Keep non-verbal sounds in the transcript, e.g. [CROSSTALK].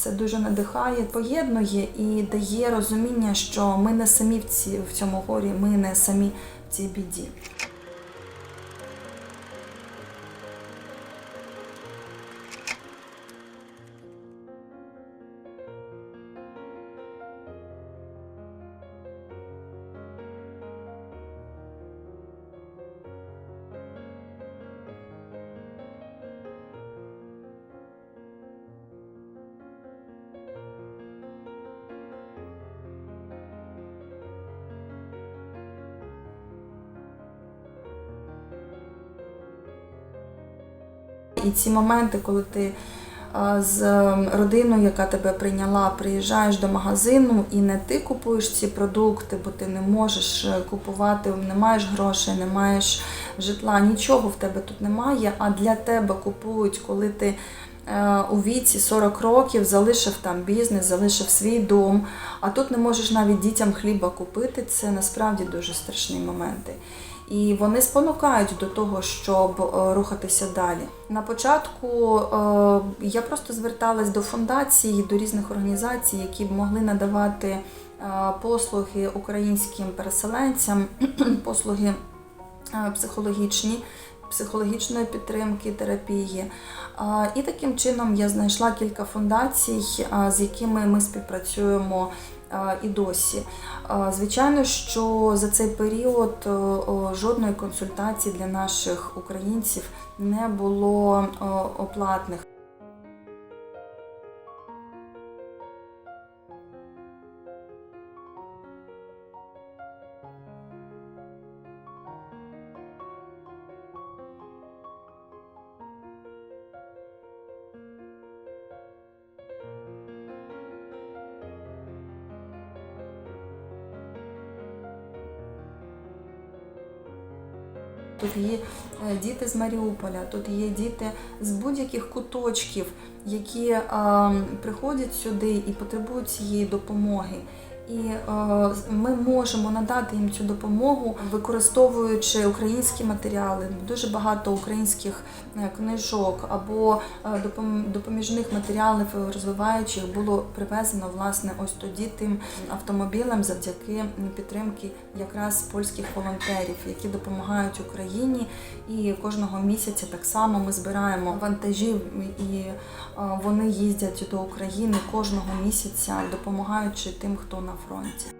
це дуже надихає, поєднує і дає розуміння, що ми не самі в, ці, в цьому горі, ми не самі в цій біді. І ці моменти, коли ти з родиною, яка тебе прийняла, приїжджаєш до магазину, і не ти купуєш ці продукти, бо ти не можеш е, купувати, не маєш грошей, не маєш житла, нічого в тебе тут немає. А для тебе купують, коли ти у віці 40 років залишив там бізнес, залишив свій дом, а тут не можеш навіть дітям хліба купити. Це насправді дуже страшні моменти. І вони спонукають до того, щоб е, рухатися далі. На початку е, я просто зверталась до фундацій, до різних організацій, які б могли надавати е, послуги українським переселенцям, [CLEARS THROAT] послуги е, психологічні, психологічної підтримки, терапії. І таким чином я знайшла кілька фундацій, з якими ми співпрацюємо і досі. Звичайно, що за цей період о, жодної консультації для наших українців не було оплатних. Тут є е, діти з Маріуполя, тут є діти з будь-яких куточків, які приходять сюди і потребують цієї допомоги. І е, ми можемо надати їм цю допомогу, використовуючи українські матеріали, дуже багато українських е, книжок або е, допоміжних матеріалів розвиваючих було привезено власне ось тоді тим автомобілем завдяки підтримки якраз польських волонтерів, які допомагають Україні. І кожного місяця так само ми збираємо вантажі, і е, вони їздять до України кожного місяця, допомагаючи тим, хто на фронті.